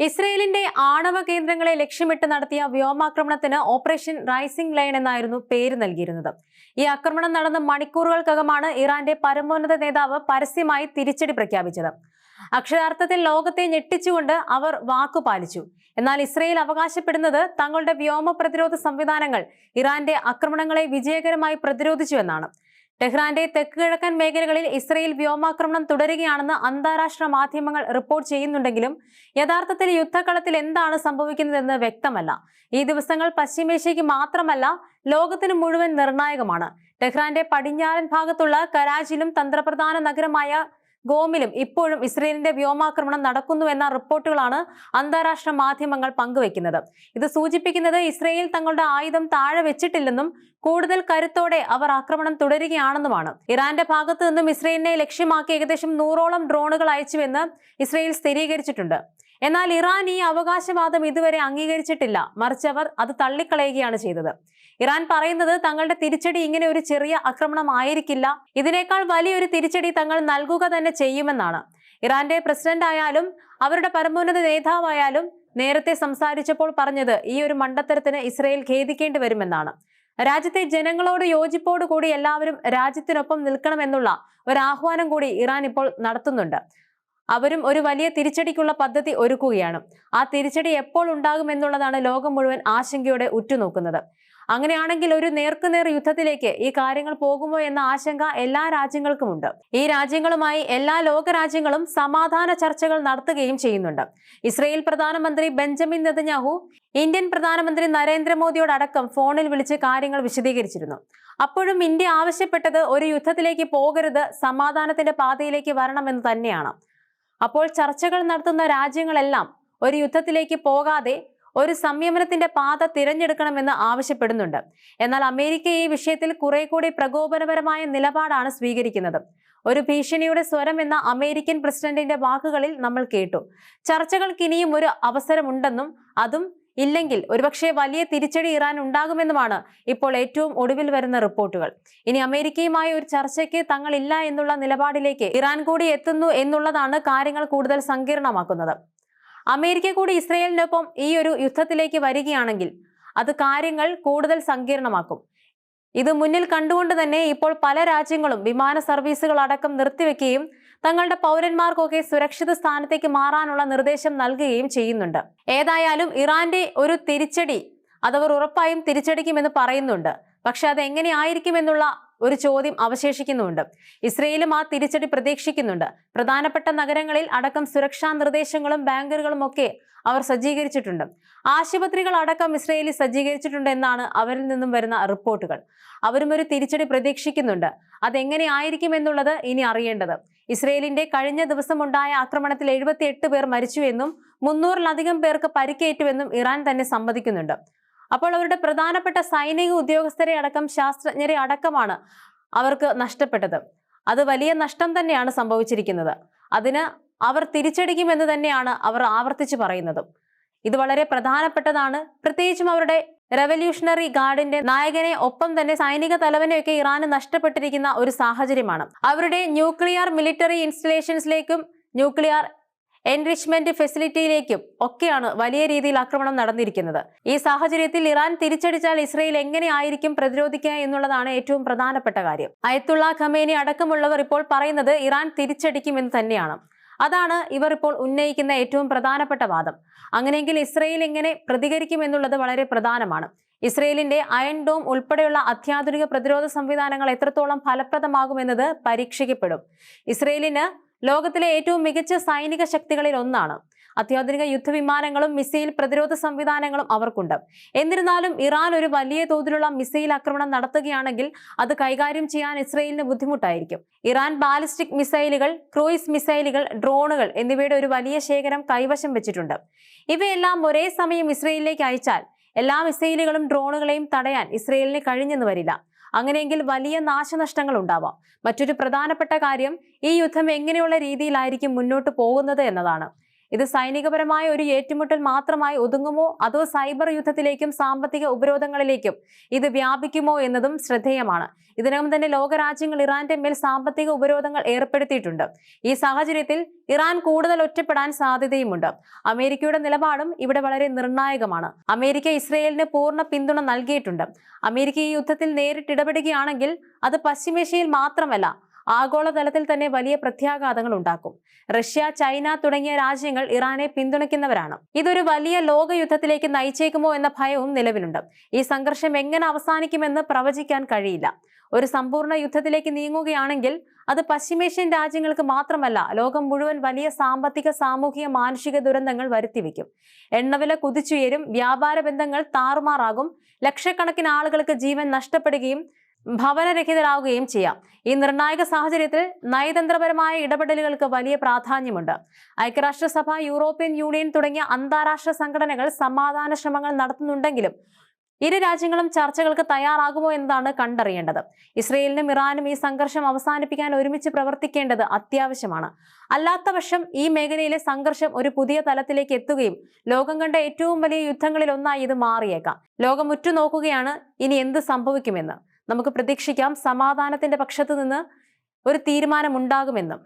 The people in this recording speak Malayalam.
ഇസ്രയേലിന്റെ ആണവ കേന്ദ്രങ്ങളെ ലക്ഷ്യമിട്ട് നടത്തിയ വ്യോമാക്രമണത്തിന് ഓപ്പറേഷൻ റൈസിംഗ് ലൈൻ എന്നായിരുന്നു പേര് നൽകിയിരുന്നത്. ഈ ആക്രമണം നടന്ന മണിക്കൂറുകൾക്കകമാണ് ഇറാന്റെ പരമോന്നത നേതാവ് പരസ്യമായി തിരിച്ചടി പ്രഖ്യാപിച്ചത്. അക്ഷരാർത്ഥത്തിൽ ലോകത്തെ ഞെട്ടിച്ചുകൊണ്ട് അവർ വാക്കു പാലിച്ചു. എന്നാൽ ഇസ്രയേൽ അവകാശപ്പെടുന്നത് തങ്ങളുടെ വ്യോമ പ്രതിരോധ സംവിധാനങ്ങൾ ഇറാന്റെ ആക്രമണങ്ങളെ വിജയകരമായി പ്രതിരോധിച്ചു എന്നാണ് ടെഹ്റാന്റെ തെക്ക് കിഴക്കൻ മേഖലകളിൽ ഇസ്രയേൽ വ്യോമാക്രമണം തുടരുകയാണെന്ന് അന്താരാഷ്ട്ര മാധ്യമങ്ങൾ റിപ്പോർട്ട് ചെയ്യുന്നുണ്ടെങ്കിലും യഥാർത്ഥത്തിൽ യുദ്ധക്കളത്തിൽ എന്താണ് സംഭവിക്കുന്നതെന്ന് വ്യക്തമല്ല. ഈ ദിവസങ്ങൾ പശ്ചിമേഷ്യയ്ക്ക് മാത്രമല്ല ലോകത്തിന് മുഴുവൻ നിർണായകമാണ്. ടെഹ്റാന്റെ പടിഞ്ഞാറൻ ഭാഗത്തുള്ള കരാച്ചിലും തന്ത്രപ്രധാന നഗരമായ ഗോമിലും ഇപ്പോഴും ഇസ്രയേലിന്റെ വ്യോമാക്രമണം നടക്കുന്നുവെന്ന റിപ്പോർട്ടുകളാണ് അന്താരാഷ്ട്ര മാധ്യമങ്ങൾ പങ്കുവെക്കുന്നത് ഇത് സൂചിപ്പിക്കുന്നത് ഇസ്രയേൽ തങ്ങളുടെ ആയുധം താഴെ വെച്ചിട്ടില്ലെന്നും കൂടുതൽ കരുത്തോടെ അവർ ആക്രമണം തുടരുകയാണെന്നുമാണ്. ഇറാന്റെ ഭാഗത്തു നിന്നും ഇസ്രയേലിനെ ലക്ഷ്യമാക്കി ഏകദേശം നൂറോളം ഡ്രോണുകൾ അയച്ചുവെന്ന് ഇസ്രയേൽ സ്ഥിരീകരിച്ചിട്ടുണ്ട്. എന്നാൽ ഇറാൻ ഈ അവകാശവാദം ഇതുവരെ അംഗീകരിച്ചിട്ടില്ല. മറിച്ച് അവർ അത് തള്ളിക്കളയുകയാണ് ചെയ്തത്. ഇറാൻ പറയുന്നത് തങ്ങളുടെ തിരിച്ചടി ഇങ്ങനെ ഒരു ചെറിയ ആക്രമണമായിരിക്കില്ല ഇതിനേക്കാൾ വലിയൊരു തിരിച്ചടി തങ്ങൾ നൽകുക തന്നെ ചെയ്യുമെന്നാണ്. ഇറാന്റെ പ്രസിഡന്റ് ആയാലും അവരുടെ പരമോന്നത നേതാവായാലും നേരത്തെ സംസാരിച്ചപ്പോൾ പറഞ്ഞത് ഈ ഒരു മണ്ടത്തരത്തിന് ഇസ്രയേൽ ഖേദിക്കേണ്ടി വരുമെന്നാണ്. രാജ്യത്തെ ജനങ്ങളോട് യോജിപ്പോടു കൂടി എല്ലാവരും രാജ്യത്തിനൊപ്പം നിൽക്കണമെന്നുള്ള ഒരു ആഹ്വാനം കൂടി ഇറാൻ ഇപ്പോൾ നടത്തുന്നുണ്ട്. അവരും ഒരു വലിയ തിരിച്ചടിക്കുള്ള പദ്ധതി ഒരുക്കുകയാണ്. ആ തിരിച്ചടി എപ്പോൾ ഉണ്ടാകുമെന്നുള്ളതാണ് ലോകം മുഴുവൻ ആശങ്കയോടെ ഉറ്റുനോക്കുന്നത്. അങ്ങനെയാണെങ്കിൽ ഒരു നേർക്കുനേർ യുദ്ധത്തിലേക്ക് ഈ കാര്യങ്ങൾ പോകുമോ എന്ന ആശങ്ക എല്ലാ രാജ്യങ്ങൾക്കുമുണ്ട്. ഈ രാജ്യങ്ങളുമായി എല്ലാ ലോകരാജ്യങ്ങളും സമാധാന ചർച്ചകൾ നടത്തുകയും ചെയ്യുന്നുണ്ട്. ഇസ്രയേൽ പ്രധാനമന്ത്രി ബെഞ്ചമിൻ നെതന്യാഹു ഇന്ത്യൻ പ്രധാനമന്ത്രി നരേന്ദ്രമോദിയോടക്കം ഫോണിൽ വിളിച്ച് കാര്യങ്ങൾ വിശദീകരിച്ചിരുന്നു. അപ്പോഴും ഇന്ത്യ ആവശ്യപ്പെട്ടത് ഒരു യുദ്ധത്തിലേക്ക് പോകരുത് സമാധാനത്തിന്റെ പാതയിലേക്ക് വരണമെന്ന് തന്നെയാണ്. അപ്പോൾ ചർച്ചകൾ നടത്തുന്ന രാജ്യങ്ങളെല്ലാം ഒരു യുദ്ധത്തിലേക്ക് പോകാതെ ഒരു സംയമനത്തിന്റെ പാത തിരഞ്ഞെടുക്കണമെന്ന് ആവശ്യപ്പെടുന്നുണ്ട്. എന്നാൽ അമേരിക്ക ഈ വിഷയത്തിൽ കുറെ കൂടി പ്രകോപനപരമായ നിലപാടാണ് സ്വീകരിക്കുന്നത്. ഒരു ഭീഷണിയുടെ സ്വരം എന്ന അമേരിക്കൻ പ്രസിഡന്റിന്റെ വാക്കുകളിൽ നമ്മൾ കേട്ടു. ചർച്ചകൾക്ക് ഇനിയും ഒരു അവസരമുണ്ടെന്നും അതും ഇല്ലെങ്കിൽ ഒരുപക്ഷെ വലിയ തിരിച്ചടി ഇറാൻ ഉണ്ടാകുമെന്നുമാണ് ഇപ്പോൾ ഏറ്റവും ഒടുവിൽ വരുന്ന റിപ്പോർട്ടുകൾ. ഇനി അമേരിക്കയുമായി ഒരു ചർച്ചയ്ക്ക് തങ്ങളില്ല എന്നുള്ള നിലപാടിലേക്ക് ഇറാൻ കൂടി എത്തുന്നു എന്നുള്ളതാണ് കാര്യങ്ങൾ കൂടുതൽ സങ്കീർണമാക്കുന്നത്. അമേരിക്ക കൂടി ഇസ്രയേലിനൊപ്പം ഈ ഒരു യുദ്ധത്തിലേക്ക് വരികയാണെങ്കിൽ അത് കാര്യങ്ങൾ കൂടുതൽ സങ്കീർണമാക്കും. ഇത് മുന്നിൽ കണ്ടുകൊണ്ട് തന്നെ ഇപ്പോൾ പല രാജ്യങ്ങളും വിമാന സർവീസുകൾ അടക്കം നിർത്തിവെക്കുകയും തങ്ങളുടെ പൗരന്മാർക്കൊക്കെ സുരക്ഷിത സ്ഥാനത്തേക്ക് മാറാനുള്ള നിർദ്ദേശം നൽകുകയും ചെയ്യുന്നുണ്ട്. ഏതായാലും ഇറാന്റെ ഒരു തിരിച്ചടി അതവർ ഉറപ്പായും തിരിച്ചടിക്കുമെന്ന് പറയുന്നുണ്ട്. പക്ഷെ അത് എങ്ങനെയായിരിക്കുമെന്നുള്ള ഒരു ചോദ്യം അവശേഷിക്കുന്നുണ്ട്. ഇസ്രയേലും ആ തിരിച്ചടി പ്രതീക്ഷിക്കുന്നുണ്ട്. പ്രധാനപ്പെട്ട നഗരങ്ങളിൽ അടക്കം സുരക്ഷാ നിർദ്ദേശങ്ങളും ബാങ്കറുകളും ഒക്കെ അവർ സജ്ജീകരിച്ചിട്ടുണ്ട്. ആശുപത്രികൾ അടക്കം ഇസ്രയേലിൽ സജ്ജീകരിച്ചിട്ടുണ്ട് എന്നാണ് അവരിൽ നിന്നും വരുന്ന റിപ്പോർട്ടുകൾ. അവരും ഒരു തിരിച്ചടി പ്രതീക്ഷിക്കുന്നുണ്ട്. അതെങ്ങനെ ആയിരിക്കും എന്നുള്ളത് ഇനി അറിയേണ്ടത്. ഇസ്രയേലിന്റെ കഴിഞ്ഞ ദിവസമുണ്ടായ ആക്രമണത്തിൽ എഴുപത്തിയെട്ട് പേർ മരിച്ചുവെന്നും മുന്നൂറിലധികം പേർക്ക് പരിക്കേറ്റുവെന്നും ഇറാൻ തന്നെ സമ്മതിക്കുന്നുണ്ട്. അപ്പോൾ അവരുടെ പ്രധാനപ്പെട്ട സൈനിക ഉദ്യോഗസ്ഥരെ അടക്കം ശാസ്ത്രജ്ഞരെ അടക്കമാണ് അവർക്ക് നഷ്ടപ്പെട്ടത്. അത് വലിയ നഷ്ടം തന്നെയാണ് സംഭവിച്ചിരിക്കുന്നത്. അതിന് അവർ തിരിച്ചടിക്കുമെന്ന് തന്നെയാണ് അവർ ആവർത്തിച്ച് പറയുന്നത്. ഇത് വളരെ പ്രധാനപ്പെട്ടതാണ്. പ്രത്യേകിച്ചും അവരുടെ റെവല്യൂഷണറി ഗാർഡിന്റെ നായകനെ ഒപ്പം തന്നെ സൈനിക തലവനെയൊക്കെ ഇറാന് നഷ്ടപ്പെട്ടിരിക്കുന്ന ഒരു സാഹചര്യമാണ്. അവരുടെ ന്യൂക്ലിയർ മിലിറ്ററി ഇൻസ്റ്റലേഷൻസിലേക്കും ന്യൂക്ലിയർ എൻറിച്ച്മെന്റ് ഫെസിലിറ്റിയിലേക്കും ഒക്കെയാണ് വലിയ രീതിയിൽ ആക്രമണം നടന്നിരിക്കുന്നത്. ഈ സാഹചര്യത്തിൽ ഇറാൻ തിരിച്ചടിച്ചാൽ ഇസ്രയേൽ എങ്ങനെയായിരിക്കും പ്രതിരോധിക്കുക എന്നുള്ളതാണ് ഏറ്റവും പ്രധാനപ്പെട്ട കാര്യം. അയത്തുള്ള ഖമേനി അടക്കമുള്ളവർ ഇപ്പോൾ പറയുന്നത് ഇറാൻ തിരിച്ചടിക്കുമെന്ന് തന്നെയാണ്. അതാണ് ഇവർ ഇപ്പോൾ ഉന്നയിക്കുന്ന ഏറ്റവും പ്രധാനപ്പെട്ട വാദം. അങ്ങനെയെങ്കിൽ ഇസ്രയേൽ എങ്ങനെ പ്രതികരിക്കും എന്നുള്ളത് വളരെ പ്രധാനമാണ്. ഇസ്രയേലിന്റെ അയൺ ഡോം ഉൾപ്പെടെയുള്ള അത്യാധുനിക പ്രതിരോധ സംവിധാനങ്ങൾ എത്രത്തോളം ഫലപ്രദമാകുമെന്നത് പരീക്ഷിക്കപ്പെടും. ഇസ്രയേലിന് ലോകത്തിലെ ഏറ്റവും മികച്ച സൈനിക ശക്തികളിൽ ഒന്നാണ്. അത്യാധുനിക യുദ്ധവിമാനങ്ങളും മിസൈൽ പ്രതിരോധ സംവിധാനങ്ങളും അവർക്കുണ്ട്. എന്നിരുന്നാലും ഇറാൻ ഒരു വലിയ തോതിലുള്ള മിസൈൽ ആക്രമണം നടത്തുകയാണെങ്കിൽ അത് കൈകാര്യം ചെയ്യാൻ ഇസ്രയേലിന് ബുദ്ധിമുട്ടായിരിക്കും. ഇറാൻ ബാലിസ്റ്റിക് മിസൈലുകൾ ക്രൂയിസ് മിസൈലുകൾ ഡ്രോണുകൾ എന്നിവയുടെ ഒരു വലിയ ശേഖരം കൈവശം വെച്ചിട്ടുണ്ട്. ഇവയെല്ലാം ഒരേ സമയം ഇസ്രയേലിലേക്ക് അയച്ചാൽ എല്ലാ മിസൈലുകളും ഡ്രോണുകളെയും തടയാൻ ഇസ്രയേലിന് കഴിഞ്ഞെന്ന് വരില്ല. അങ്ങനെയെങ്കിൽ വലിയ നാശനഷ്ടങ്ങൾ ഉണ്ടാവാം. മറ്റൊരു പ്രധാനപ്പെട്ട കാര്യം ഈ യുദ്ധം എങ്ങനെയുള്ള രീതിയിലായിരിക്കും മുന്നോട്ട് പോകുന്നത് എന്നതാണ്. ഇത് സൈനികപരമായ ഒരു ഏറ്റുമുട്ടൽ മാത്രമായി ഒതുങ്ങുമോ? അതോ സൈബർ യുദ്ധത്തിലേക്കും സാമ്പത്തിക ഉപരോധങ്ങളിലേക്കും ഇത് വ്യാപിക്കുമോ എന്നതും ശ്രദ്ധേയമാണ്. ഇതിനകം തന്നെ ലോകരാജ്യങ്ങൾ ഇറാന്റെ മേൽ സാമ്പത്തിക ഉപരോധങ്ങൾ ഏർപ്പെടുത്തിയിട്ടുണ്ട്. ഈ സാഹചര്യത്തിൽ ഇറാൻ കൂടുതൽ ഒറ്റപ്പെടാൻ സാധ്യതയുമുണ്ട്. അമേരിക്കയുടെ നിലപാടും ഇവിടെ വളരെ നിർണായകമാണ്. അമേരിക്ക ഇസ്രയേലിന് പൂർണ പിന്തുണ നൽകിയിട്ടുണ്ട്. അമേരിക്ക ഈ യുദ്ധത്തിൽ നേരിട്ടിടപെടുകയാണെങ്കിൽ അത് പശ്ചിമേഷ്യയിൽ മാത്രമല്ല ആഗോളതലത്തിൽ തന്നെ വലിയ പ്രത്യാഘാതങ്ങൾ ഉണ്ടാക്കും റഷ്യ ചൈന തുടങ്ങിയ രാജ്യങ്ങൾ ഇറാനെ പിന്തുണയ്ക്കുന്നവരാണ്. ഇതൊരു വലിയ ലോകയുദ്ധത്തിലേക്ക് നയിച്ചേക്കുമോ എന്ന ഭയവും നിലവിലുണ്ട്. ഈ സംഘർഷം എങ്ങനെ അവസാനിക്കുമെന്ന് പ്രവചിക്കാൻ കഴിയില്ല. ഒരു സമ്പൂർണ യുദ്ധത്തിലേക്ക് നീങ്ങുകയാണെങ്കിൽ അത് പശ്ചിമേഷ്യൻ രാജ്യങ്ങൾക്ക് മാത്രമല്ല ലോകം മുഴുവൻ വലിയ സാമ്പത്തിക സാമൂഹിക മാനുഷിക ദുരന്തങ്ങൾ വരുത്തിവെക്കും എണ്ണവില കുതിച്ചുയരും വ്യാപാര ബന്ധങ്ങൾ താറുമാറാകും ലക്ഷക്കണക്കിന് ആളുകൾക്ക് ജീവൻ നഷ്ടപ്പെടുകയും ഭവനരഹിതരാകുകയും ചെയ്യാം. ഈ നിർണായക സാഹചര്യത്തിൽ നയതന്ത്രപരമായ ഇടപെടലുകൾക്ക് വലിയ പ്രാധാന്യമുണ്ട്. ഐക്യരാഷ്ട്രസഭ യൂറോപ്യൻ യൂണിയൻ തുടങ്ങിയ അന്താരാഷ്ട്ര സംഘടനകൾ സമാധാന ശ്രമങ്ങൾ നടത്തുന്നുണ്ടെങ്കിലും ഇരു രാജ്യങ്ങളും ചർച്ചകൾക്ക് തയ്യാറാകുമോ എന്നതാണ് കണ്ടറിയേണ്ടത്. ഇസ്രയേലിനും ഇറാനും ഈ സംഘർഷം അവസാനിപ്പിക്കാൻ ഒരുമിച്ച് പ്രവർത്തിക്കേണ്ടത് അത്യാവശ്യമാണ്. അല്ലാത്തപക്ഷം ഈ മേഖലയിലെ സംഘർഷം ഒരു പുതിയ തലത്തിലേക്ക് എത്തുകയും ലോകം കണ്ട ഏറ്റവും വലിയ യുദ്ധങ്ങളിൽ ഒന്നായി ഇത് മാറിയേക്കാം. ലോകം ഉറ്റുനോക്കുകയാണ് ഇനി എന്ത് സംഭവിക്കുമെന്ന്. നമുക്ക് പ്രതീക്ഷിക്കാം സമാധാനത്തിന്റെ പക്ഷത്തു നിന്ന് ഒരു തീരുമാനമുണ്ടാകുമെന്നും.